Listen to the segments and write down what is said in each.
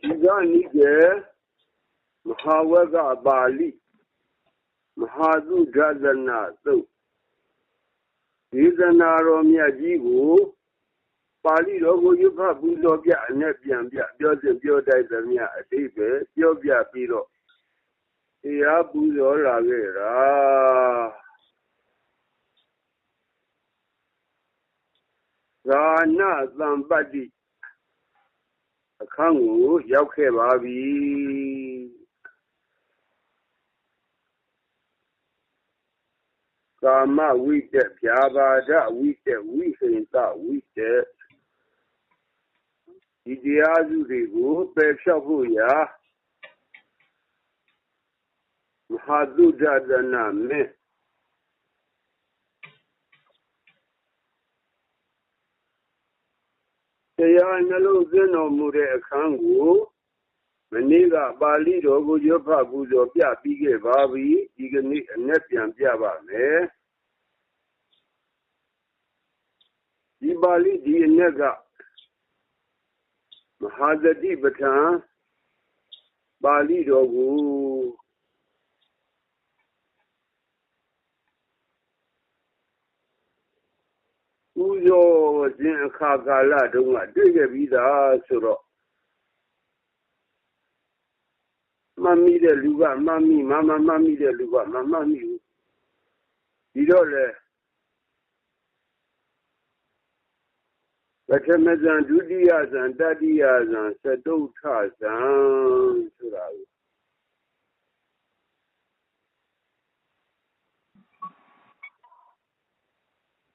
ဒီကနိကေမဟာဝကပါဠိမဟာသုဒ္ဒနာသုတ်ဒေသနာတော်မြတ်ကြီးကိုပါဠိတော်ကိုရွတ်ဖတ်ပူဇော်ပြအနဲ့ပြန်ပြပြောစဉ်ပြောတိုက်သမျှအတိပဲပြောပြပြီးတော့တရားပူဇော်လာခဲ့တာဇာနာသံပတ္တိ အခန်းကိုရောက်ခဲ့ပါပြီကာမဝိတက်ဖြာပါဒဝိတက်ဝိဟိတဝိတက်ဒီတရားစုတွေကိုပယ်ဖြောက်ဖို့ရာမဟာသုဒ္ဓနာမေ တရားနှလုံးသွင်းတော်မူတဲ့အခန်းကိုမနေ့ကပါဠိတော်ကိုရွတ်ဖတ်ပူဇော်ပြပြီးခဲ့ပါပြီဒီကနေ့အနဲ့ပြန်ပြပါမယ်ဒီပါဠိဒီအနဲ့ကမဟာသတိပဋ္ဌာန်ပါဠိတော်ကိုဥဇော ခြင်းအခါကာလတုန်းကတွေ့ခဲ့ပြီးသားဆိုတော့မမိတဲ့လူကမမိမမမမိတဲ့လူကမမမိဘူးဒီတော့လေပထမဇန်ဒုတိယဇန်တတိယဇန်သတုထဇန်ဆိုတာကို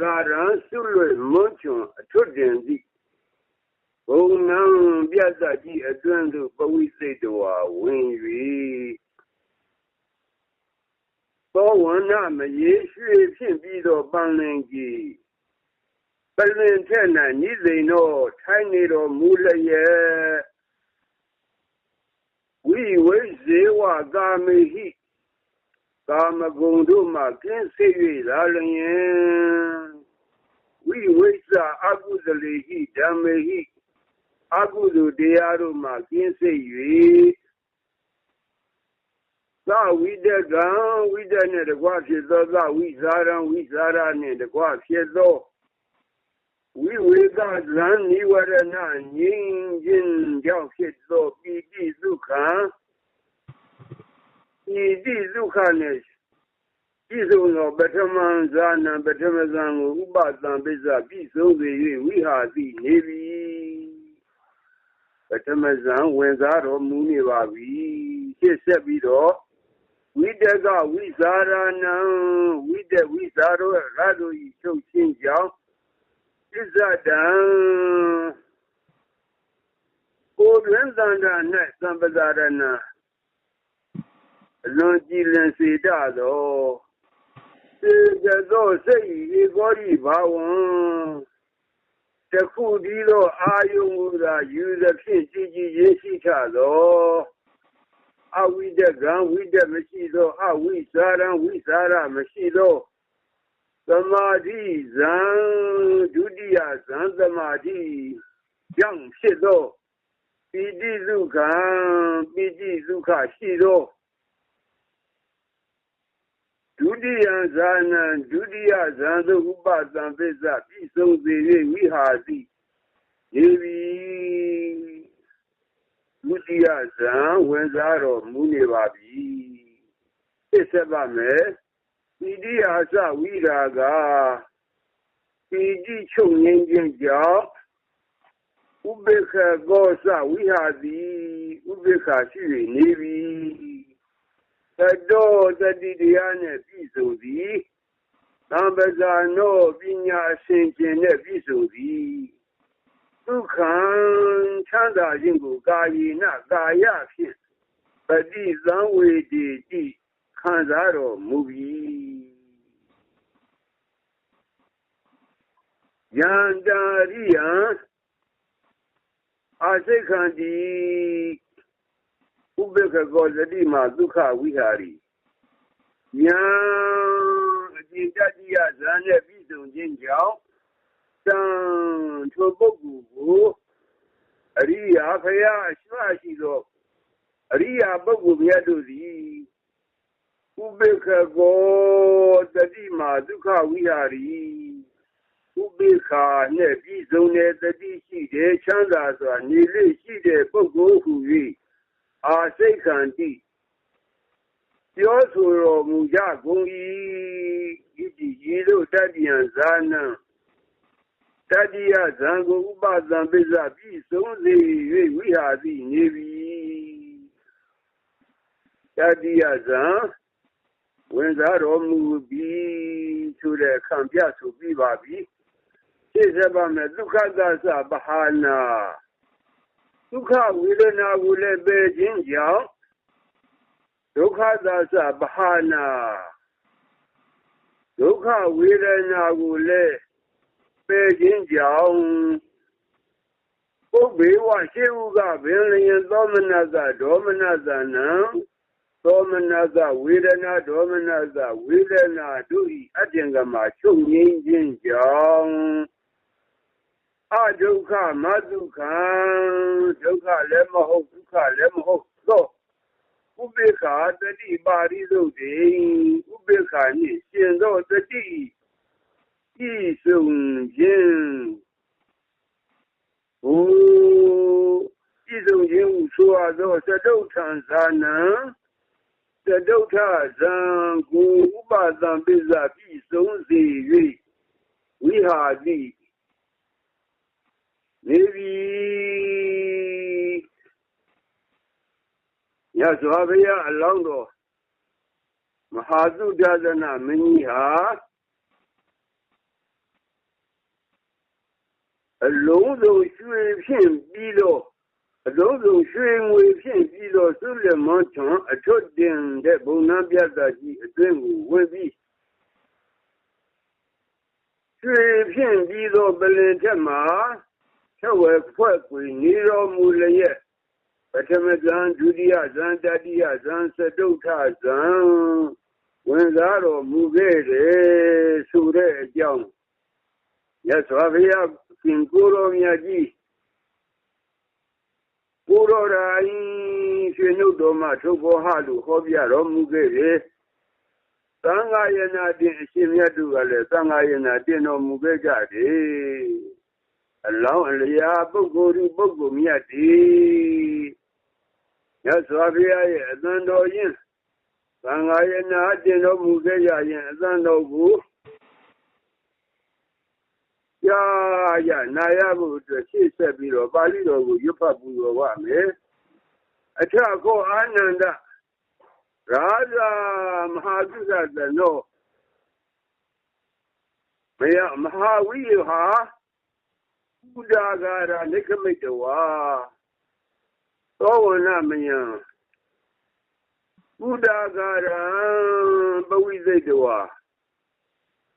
ဂရံဆုလွေမွန်းချွန်အထွတ်တင်သည့်ဘုံနံပြတ်တကြီးအတွင်းသို့ပဝိစိတ်တော်ဝင်၍သောဝဏမရေရွှေဖြင့်ပြီးတော့ပန်းလင်ကြီးပလင်ထက်၌နိသိန်တော်ထိုင်းနေတော်မူလျက်ဝိဝိဇေဝကာမေဟိ ကာမဂုဏ်တို့မှကင်းစေ၍လာလျင်ဝိဝိဇအကုသလေဟိဓမ္မေဟိအကုသိုလ်တရားတို့မှကင်းစေ၍သဝိတကံဝိတနဲ့တကွဖြစ်သောသဝိဇာရံဝိဇာရနဲ့တကွဖြစ်သောဝိဝေကဇံနိဝရဏငြိမ်းခြင်းကြောင့်ဖြစ်သောပိတိဒုက္ခ ပိတိဒုက္ခနဲ့ပြည့်စုံသောပထမဇာနံပထမဇံကိုဥပသံပိစ္ဆပြည့်စုံစေ၍ဝိဟာတိနေပြီပထမဇံဝင်စားတော်မူနေပါပြီရှေ့ဆက်ပြီးတော့ဝိတကဝိဇာရဏံဝိတဝိဇာရောရတို့ဤချုပ်ချင်းကြောင့်ပစ္စဒံကိုယ်တွင်သန္တာ၌သံပဇာရဏ အလွန်ကြည်လင်စေတသောစေကသောစိတ်ဤကောဤဘာဝံတခုဒီသောအာယုံမူသာယူသဖြင့်ကြည်ကြည်ရေးရှိထသောအဝိတကံဝိတမရှိသောအဝိဇာရံဝိဇာရမရှိသောသမာဓိဇံဒုတိယဇံသမာဓိကြောင့်ဖြစ်သောပိဋိဒုက္ခပိဋိဒုက္ခရှိသော ဒုတိယဇာနံဒုတိယဇံသို့ဥပသံပစ္စပြည့်စုံစေ၍ဝိဟာတိယေဝီဒုတိယဇံဝင်စားတော်မူနေပါပြီသိဆက်ပါမယ်ပိဋိအာသဝိရာကပိဋိချုပ်ငင်းခြင်းကြောင့်ဥပေက္ခကောသဝိဟာတိဥပေက္ခရှိ၍နေပြီ တတော်တတိတရားနဲ့ပြည့်စုံသည်သံပဇာနောပညာအရှင်ကျင်နဲ့ပြည့်စုံသည်ဒုက္ခချမ်းသာခြင်းကိုကာယေနကာယဖြင့်ပฏิသံဝေတိတိခံစားတော်မူပြီယန္တာရိယံအာစိခန္တိ ဥပ္ပခကောသတိမှာဒုက္ခဝိဟာရီညာအကျင့်တတိယဇာနဲ့ပြည်စုံခြင်းကြောင့်တန်ထိုပုဂ္ဂိုလ်ကိုအရိယာဖယားအရှိရှိသောအရိယာပုဂ္ဂိုလ်မြတ်တို့သည်ဥပ္ပခကောတတိမှာဒုက္ခဝိဟာရီဥပိ္ခာနဲ့ပြည်စုံတဲ့တတိရှိတဲ့ချမ်းသာစွာနေလေရှိတဲ့ပုဂ္ဂိုလ်ဟူ၍ အာစိတ်ခံတိပြောဆိုတော်မူကြကုန်၏ဤဒီရေတို့တတ္တိယံဇာနံတတိယဇံကိုဥပသံပိစ္ဆပြည်စုံစေ၍ဝိဟာတိနေပြီတတိယဇံဝင်စားတော်မူပြီးဆိုတဲ့ခံပြဆိုပြီးပါပြီသိစပါမယ်ဒုက္ခသသဗဟာနာ ဒုက္ခဝေဒနာကိုလည်းပယ်ခြင်းကြောင့်ဒုက္ခသသဗဟာနာဒုက္ခဝေဒနာကိုလည်းပယ်ခြင်းကြောင့်ပုဗ္ဗေဝရှိဥကဘင်လျင်သောမနသဒေါမနသနံသောမနသဝေဒနာဒေါမနသဝေဒနာတို့ဤအတ္တင်္ဂမှာချုပ်ငြိမ်းခြင်းကြောင့် အဒုက္ခမဒုက္ခဒုက္ခလည်းမဟုတ်ဒုက္ခလည်းမဟုတ်သောဥပေက္ခတတိပါရိသုတ်တိဥပေက္ခနှင့်ရှင်သောတတိဤစုံခြင်းဟိုဤစုံခြင်းဟုဆိုရသောသတုထံဇာနံသတုထဇံကိုဥပသံပိဇာပြီဆုံးစေ၍ဝိဟာတိ နေပြီရသော်ဘုရားအလောင်းတော်မဟာသုဒ္ဓဇနမင်းကြီးဟာအလုံးစုံရွှေဖြင့်ပြီးတော့အလုံးစုံရွှေငွေဖြင့်ပြီးတော့သုလမန်ချွန်အထွတ်တင်တဲ့ဘုံနာပြတ်သားကြီးအတွင်းကိုဝင်ပြီးရွှေဖြင့်ပြီးတော့ပလင်ထက်မှာ ချက်ဝဲဖွဲ့ကွေနေတော်မူလျက်ပထမဇန်ဒုတိယဇန်တတိယဇန်သတုထဇန်ဝင်စားတော်မူခဲ့တယ်ဆိုတဲ့အကြောင်းရသော်ဘုရားရှင်ကိုယ်တော်မြတ်ကြီးကိုယ်တော်တိုင်ရွှေနှုတ်တော်မှထုတ်ပေါ်ဟလို့ဟောပြတော်မူခဲ့တယ်သံဃာယနာတင်အရှင်မြတ်တို့ကလည်းသံဃာယနာတင်တော်မူခဲ့ကြတယ် Allahun ya bugu bugu miya di ya safi ya yi zan da yin. Ban ga yi na hajji na buke ya yi zan da ku. Ya ya na ya bu da shi sabi da ba li da a ta ko annan ဠိတော်ကိုရွတ်ဖတ်ပူဇော်ပါမယ်အထကောအာနန္ဒရာဇာမဟာသုဒ္ဓနောမယမဟာဝိယဟာဘုဒ္ဓဂါရနိခမိတဝါသောဝနမယံဘုဒ္ဓဂါရပဝိသိတဝါ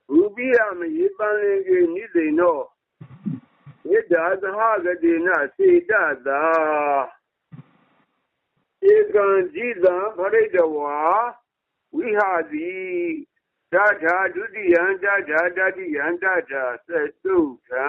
ရူပိယမယေပန်လင်ကေနိသိဏောမေတ္တာသဟဂတိနစေတတာဧကံကြည်သံဖရိတဝါဝိဟာတိတထာဒုတိယံတထာတတိယံတထာသတုထံ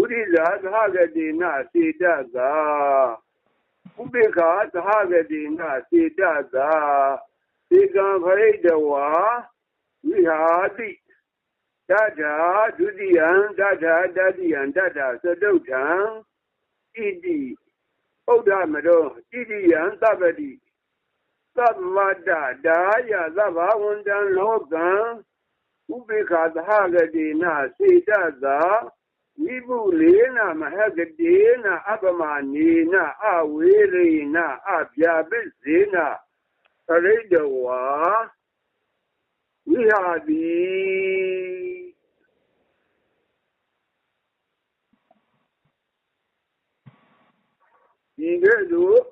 uriza hagade na sai da za kube ka ta hagade na sai da za sai kan fare da wa wihadi dada dudiyan dada dadiyan dada sadautan. Idi. Oda mado da ya zaba wundan ibulena mahagdena abamanina awirina abyabizina aridawa wihabi ingedu